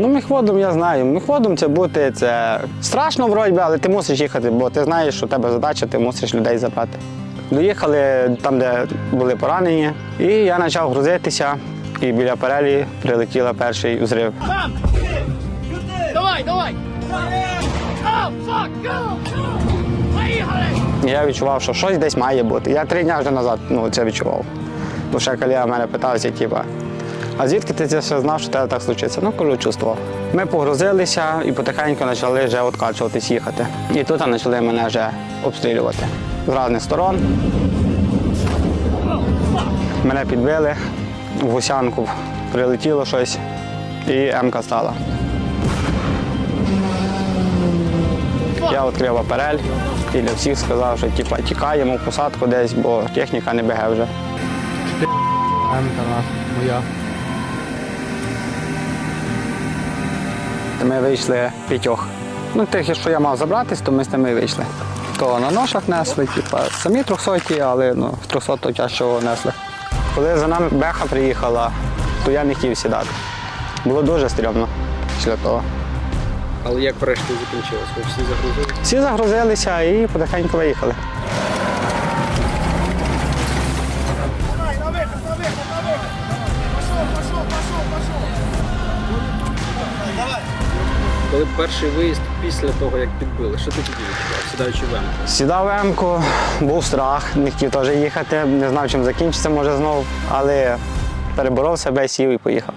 Ну, міхводом я знаю. Міхводом це бути це страшно вроді, але ти мусиш їхати, бо ти знаєш, що у тебе задача, ти мусиш людей забрати. Доїхали там, де були поранені, і я почав грузитися, і біля перелі прилетіла перший взрив. Давай, давай! Я відчував, що щось десь має бути. Я три дні вже назад ну, це відчував. Бо ще колега мене питався, типа, а звідки ти це все знав, що тебе так случиться? Ну, кажу, чувствував. Ми погрузилися і потихеньку почали вже откачуватись їхати. І тут почали мене вже обстрілювати з різних сторон. Мене підбили, в гусянку прилетіло щось, і М-ка стала. Я відкрив апарель і для всіх сказав, що типа, тікаємо в посадку десь, бо техніка не беге вже. Емка моя. Ми вийшли п'ятьох. Ну, тих, що я мав забратись, то ми з ними вийшли. То на ношах несли, типа, самі трьохсоті, але ну, трьохсотого тяжчого несли. Коли за нами Беха приїхала, то я не хотів сідати. Було дуже стрьомно після того. Але як врешті закінчилось? Ви всі загрузили? Всі загрузилися і потихеньку виїхали. Коли перший виїзд після того, як підбили, що ти тоді відчував, сідаючи в Емку? Сідав в М-ку, був страх, не хотів теж їхати, не знав, чим закінчиться, може знову, але переборов себе, сів і поїхав.